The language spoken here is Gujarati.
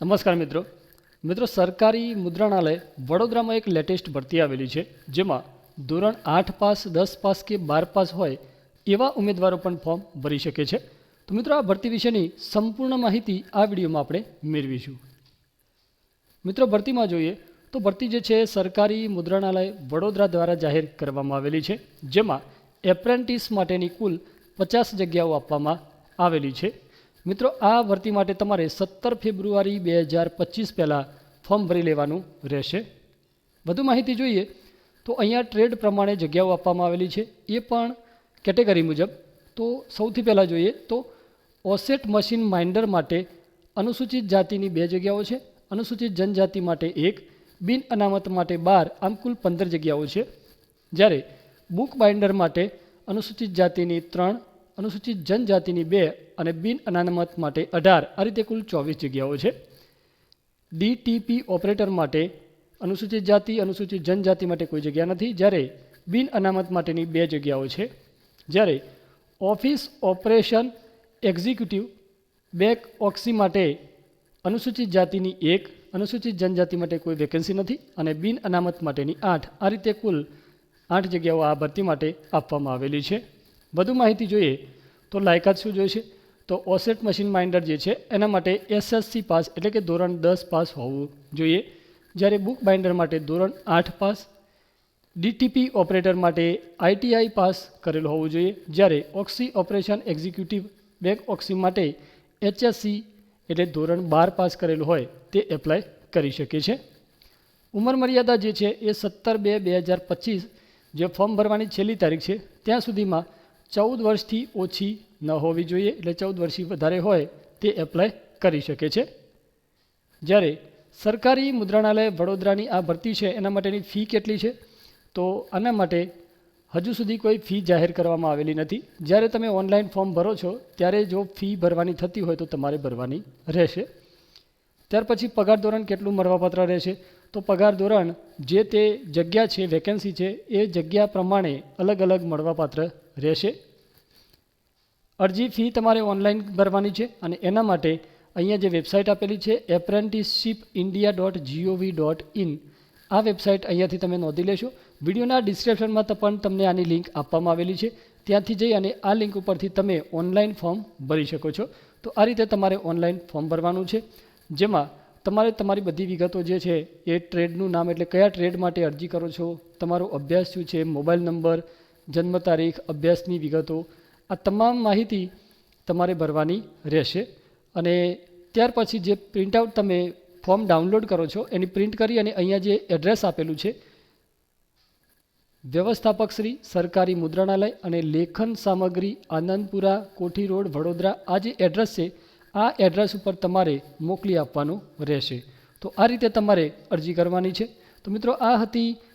નમસ્કાર મિત્રો. મિત્રો, સરકારી મુદ્રણાલય વડોદરામાં એક લેટેસ્ટ ભરતી આવેલી છે, જેમાં ધોરણ આઠ પાસ, દસ પાસ કે બાર પાસ હોય એવા ઉમેદવારો પણ ફોર્મ ભરી શકે છે. તો મિત્રો, આ ભરતી વિશેની સંપૂર્ણ માહિતી આ વિડીયોમાં આપણે મેળવીશું. મિત્રો, ભરતીમાં જોઈએ તો ભરતી જે છે, સરકારી મુદ્રણાલય વડોદરા દ્વારા જાહેર કરવામાં આવેલી છે, જેમાં એપ્રેન્ટિસ માટેની કુલ પચાસ જગ્યાઓ આપવામાં આવેલી છે. મિત્રો, આ ભરતી માટે તમારે સત્તર ફેબ્રુઆરી બે હજાર પચીસ પહેલાં ફોર્મ ભરી લેવાનું રહેશે. વધુ માહિતી જોઈએ તો અહીંયા ટ્રેડ પ્રમાણે જગ્યાઓ આપવામાં આવેલી છે. એ પણ કેટેગરી મુજબ. તો સૌથી પહેલાં જોઈએ તો ઓસેટ મશીન માઇન્ડર માટે અનુસૂચિત જાતિની બે જગ્યાઓ છે. અનુસૂચિત જનજાતિ માટે એક, બિન અનામત માટે બાર, આમ કુલ પંદર જગ્યાઓ છે. જ્યારે બુક બાઇન્ડર માટે અનુસૂચિત જાતિની ત્રણ, અનુસૂચિત જનજાતિની બે અને બિન અનામત માટે અઢાર. આ રીતે કુલ ચોવીસ જગ્યાઓ છે. ડીટીપી ઓપરેટર માટે અનુસૂચિત જાતિ, અનુસૂચિત જનજાતિ માટે કોઈ જગ્યા નથી. જ્યારે બિન અનામત માટેની બે જગ્યાઓ છે. જ્યારે office operation executive back office માટે અનુસૂચિત જાતિની એક, અનુસૂચિત જનજાતિ માટે કોઈ વેકેન્સી નથી અને બિન અનામત માટેની આઠ. આ રીતે કુલ આઠ જગ્યાઓ આ ભરતી માટે આપવામાં આવેલી છે. વધુ માહિતી જોઈએ તો લાયકાત શું જોઈશે તો ઓસેટ મશીન માઇન્ડર જે છે, એના માટે એસએસસી પાસ એટલે કે ધોરણ દસ પાસ હોવું જોઈએ. જ્યારે બુક બાઇન્ડર માટે ધોરણ આઠ પાસ, ડીટીપી ઓપરેટર માટે આઈટીઆઈ પાસ કરેલું હોવું જોઈએ. જ્યારે office operation executive back office માટે એચએસસી એટલે ધોરણ બાર પાસ કરેલું હોય, તે એપ્લાય કરી શકે છે. ઉંમર મર્યાદા જે છે, એ સત્તર બે બે હજાર પચીસ, જે ફોર્મ ભરવાની છેલ્લી તારીખ છે, ત્યાં સુધીમાં ચૌદ વર્ષથી ઓછી ન હોવી જોઈએ એટલે ચૌદ વર્ષથી વધારે હોય તે એપ્લાય કરી શકે છે. જ્યારે સરકારી મુદ્રણાલય વડોદરાની આ ભરતી છે, એના માટેની ફી કેટલી છે? તો આના માટે હજુ સુધી કોઈ ફી જાહેર કરવામાં આવેલી નથી. જ્યારે તમે ઓનલાઈન ફોર્મ ભરો છો, ત્યારે જો ફી ભરવાની થતી હોય તો તમારે ભરવાની રહેશે. ત્યાર પછી પગાર ધોરણ કેટલું મળવાપાત્ર રહેશે? તો પગાર ધોરણ જે તે જગ્યા છે વેકેન્સી છે, એ જગ્યા પ્રમાણે અલગ અલગ મળવાપાત્ર રહેશે. અરજી ફી તમારે ઓનલાઈન ભરવાની છે અને એના માટે અહીંયા જે વેબસાઇટ આપેલી છે apprenticeship India dot G O V dot in આ વેબસાઇટ અહીંયાથી તમે નોંધી લેશો. વિડીયોના ડિસ્ક્રિપ્શનમાં પણ તમને આની લિંક આપવામાં આવેલી છે. ત્યાંથી જઈ અને આ લિંક ઉપરથી તમે ઓનલાઈન ફોર્મ ભરી શકો છો. તો આ રીતે તમારે ઓનલાઈન ફોર્મ ભરવાનું છે. જેમાં તમારે તમારી બધી વિગતો જે છે, એ ટ્રેડનું નામ એટલે કયા ટ્રેડ માટે અરજી કરો છો, તમારો અભ્યાસ શું છે, મોબાઈલ નંબર, જન્મ તારીખ, અભ્યાસની વિગતો આ તમામ માહિતી તમારે ભરવાની રહેશે. અને ત્યાર પછી જે પ્રિન્ટઆઉટ તમે ફોર્મ ડાઉનલોડ કરો છો, એની પ્રિન્ટ કરી અને અહીંયા જે એડ્રેસ આપેલું છે, વ્યવસ્થાપક શ્રી સરકારી મુદ્રણાલય અને લેખન સામગ્રી આનંદપુરા, કોઠી રોડ, વડોદરા, આ જે એડ્રેસ છે, આ એડ્રેસ ઉપર તમારે મોકલી આપવાનું રહેશે. તો આ રીતે તમારે અરજી કરવાની છે. તો મિત્રો, આ હતી